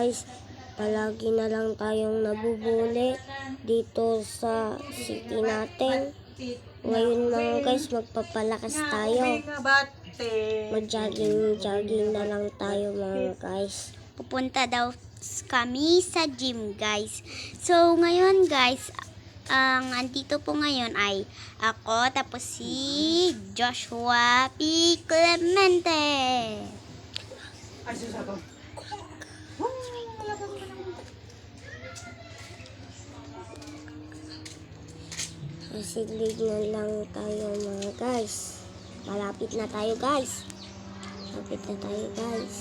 guys, palagi na lang tayong nabubuli dito sa city natin. Ngayon mga guys, magpapalakas tayo. Mag-jogging-jogging na lang tayo mga guys. Pupunta daw kami sa gym, guys. So, ngayon, guys, ang andito po ngayon ay ako, tapos si Joshua P. Clemente. Masilig na lang tayo mga guys. Malapit na tayo guys. Malapit na tayo guys.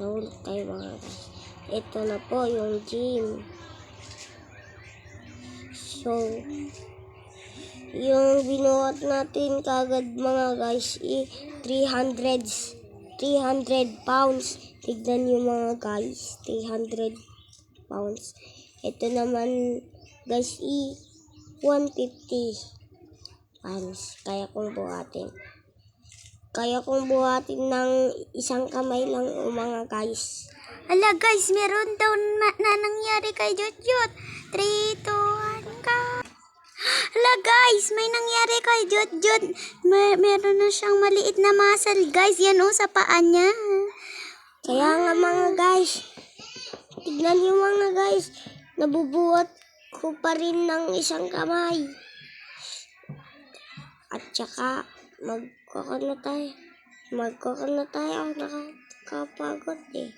Nahulog tayo mga guys. Ito na po yung gym. So, yung binuhat natin kagad mga guys, i 300 300 pounds. Tignan nyo mga guys, 300 pounds. Ito naman, guys, i 150 pounds. Kaya kong buhatin. Kaya kong buhatin ng isang kamay lang o mga guys. Ala, guys, meron daw na, na nangyari kay Jotjot. 3, 2, 1, go! Ala, guys, may nangyari kay Jotjot. May, meron na siyang maliit na muscle, guys. Yan, oh, sa paa niya. Kaya nga mga guys, tignan niyo mga guys, nabubuhat ko pa rin ng isang kamay. At saka, magkaka na tayo. Magkaka na tayo. Nakakapagod eh.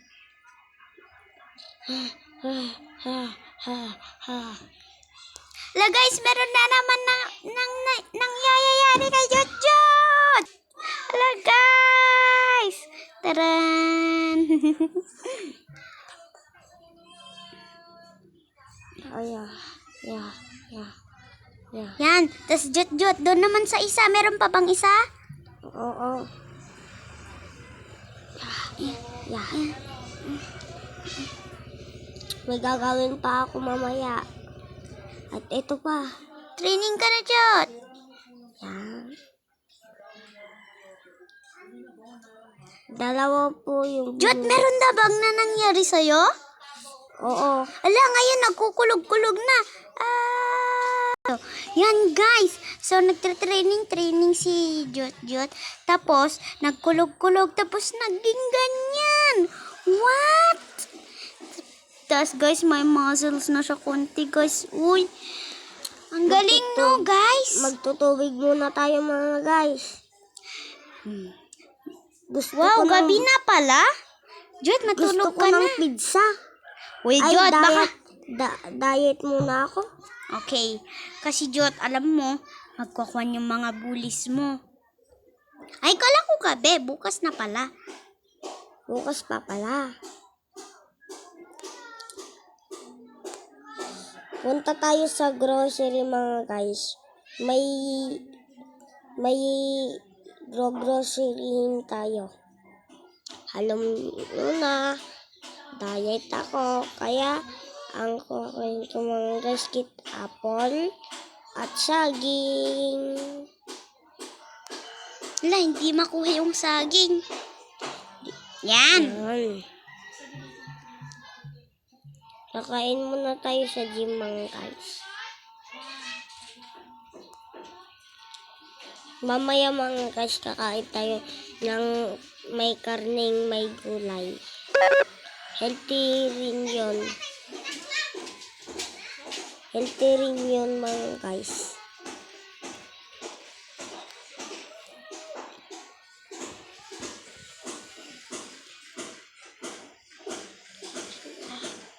Ala, guys, meron na naman na, nang, na, nangyayari kay Jotjot. Ala, guys. Taran. Ay, ah, yeah, yeah, yeah. Yan. Tapos Jotjot, doon naman sa isa. Meron pa bang isa? Oo. Yeah. May gagawin pa ako mamaya. At ito pa. Training ka na, Jot. Yan. Dalawa po yung... Jot, meron na bang na nangyari sa'yo? Oo. Ala, ngayon nagkukulog-kulog na. Ah! Yan guys. So nagtre-training training si Jot Jot. Tapos nagkulog-kulog tapos naging ganyan. What? Tapos guys, may muscles na siya konti guys. Uy. Ang galing no, guys. Magtutubig muna tayo mga guys. Gusto wow, ko ng, gabi na pala. Jot, Gusto matulog ko ka ng na. pizza. Uy, Ay, Jot, diet, baka... da- diet muna ako. Okay. Kasi Jot, alam mo, magkakwan yung mga bullies mo. Ay, kala ko gabi. Bukas na pala. Bukas pa pala. Punta tayo sa grocery mga guys. May may gro groceryhin tayo. Alam nyo na, diet ako. Kaya, ang kukuhin ko mga guys, kit apple at saging. Wala, hindi makuha yung saging. Yan. Yan. Kakain muna tayo sa gym mga guys. Mamaya mga guys, kakain tayo ng may karning may gulay. Healthy rin yun. Healthy rin yun mga guys.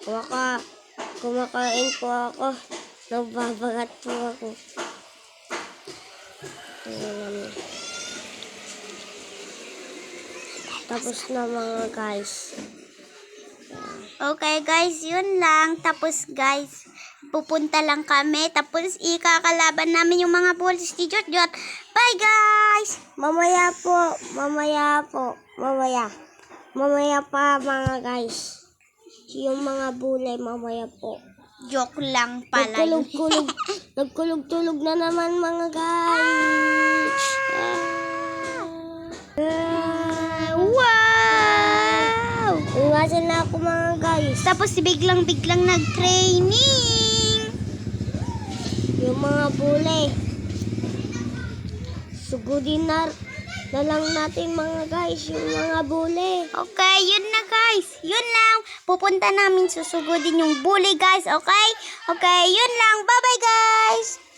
Kumaka, kumakain po ako. Nagbabagat po ako. Ayan. Tapos na mga guys. Okay guys, yun lang. Tapos guys, pupunta lang kami. Tapos ikakalaban namin yung mga bullies ni Jot Jot. Bye guys! Mamaya po, mamaya po, mamaya. Mamaya pa mga guys. Yung mga bulay mamaya po. Joke lang pala. Nagkulog-kulog. Nagkulog-tulog na naman mga guys. Ah. Ah, wow! Muscle na ako mga guys. Tapos biglang-biglang nag-training. Yung mga bule. Sugudin na, na lang natin mga guys, yung mga bule. Okay, yun na guys. Yun lang. Pupunta namin susugudin yung bully guys, okay? Okay, yun lang. Bye-bye guys.